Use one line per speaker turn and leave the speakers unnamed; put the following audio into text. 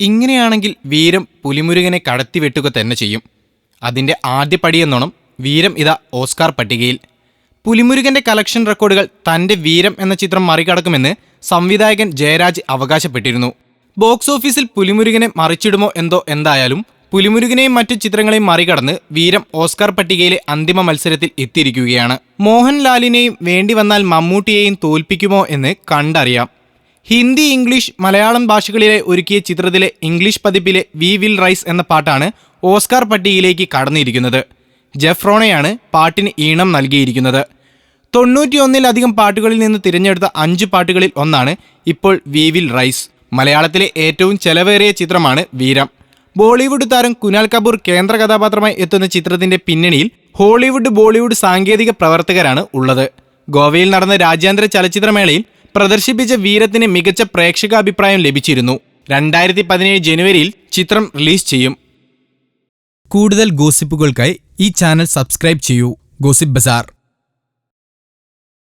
ഇങ്ങനെയാണെങ്കിൽ വീരം പുലിമുരുകനെ കടത്തിവെട്ടുക തന്നെ ചെയ്യും. അതിന്റെ ആദ്യ പടിയെന്നോണം വീരം ഇതാ ഓസ്കാർ പട്ടികയിൽ. പുലിമുരുകന്റെ കളക്ഷൻ റെക്കോർഡുകൾ തന്റെ വീരം എന്ന ചിത്രം മറികടക്കുമെന്ന് സംവിധായകൻ ജയരാജ് അവകാശപ്പെട്ടിരുന്നു. ബോക്സ് ഓഫീസിൽ പുലിമുരുകനെ മറിച്ചിടുമോ എന്തോ എന്തായാലും പുലിമുരുകനെയും മറ്റു ചിത്രങ്ങളെയും മറികടന്ന് വീരം ഓസ്കാർ പട്ടികയിലെ അന്തിമ മത്സരത്തിൽ എത്തിയിരിക്കുകയാണ്. മോഹൻലാലിനെയും വേണ്ടി വന്നാൽ മമ്മൂട്ടിയെയും തോൽപ്പിക്കുമോ എന്ന് കണ്ടറിയാം. ഹിന്ദി ഇംഗ്ലീഷ് മലയാളം ഭാഷകളിലെ ഒരുക്കിയ ചിത്രത്തിലെ ഇംഗ്ലീഷ് പതിപ്പിലെ വി വിൽ റൈസ് എന്ന പാട്ടാണ് ഓസ്കാർ പട്ടികയിലേക്ക് കടന്നിരിക്കുന്നത്. ജെഫ്രോണയാണ് പാട്ടിന് ഈണം നൽകിയിരിക്കുന്നത്. തൊണ്ണൂറ്റിയൊന്നിലധികം പാട്ടുകളിൽ നിന്ന് തിരഞ്ഞെടുത്ത അഞ്ച് പാട്ടുകളിൽ ഒന്നാണ് ഇപ്പോൾ വി വിൽ റൈസ്. മലയാളത്തിലെ ഏറ്റവും ചെലവേറിയ ചിത്രമാണ് വീരം. ബോളിവുഡ് താരം കുനാൽ കപൂർ കേന്ദ്ര കഥാപാത്രമായി എത്തുന്ന ചിത്രത്തിന്റെ പിന്നണിയിൽ ഹോളിവുഡ് ബോളിവുഡ് സാങ്കേതിക പ്രവർത്തകരാണ് ഉള്ളത്. ഗോവയിൽ നടന്ന രാജ്യാന്തര ചലച്ചിത്രമേളയിൽ പ്രദർശിപ്പിച്ച വീരത്തിന് മികച്ച പ്രേക്ഷകാഭിപ്രായം ലഭിച്ചിരുന്നു. രണ്ടായിരത്തി പതിനേഴ് ജനുവരിയിൽ ചിത്രം റിലീസ് ചെയ്യും. കൂടുതൽ ഗോസിപ്പുകൾക്കായി ഈ ചാനൽ സബ്സ്ക്രൈബ് ചെയ്യൂ. Gossip Bazaar.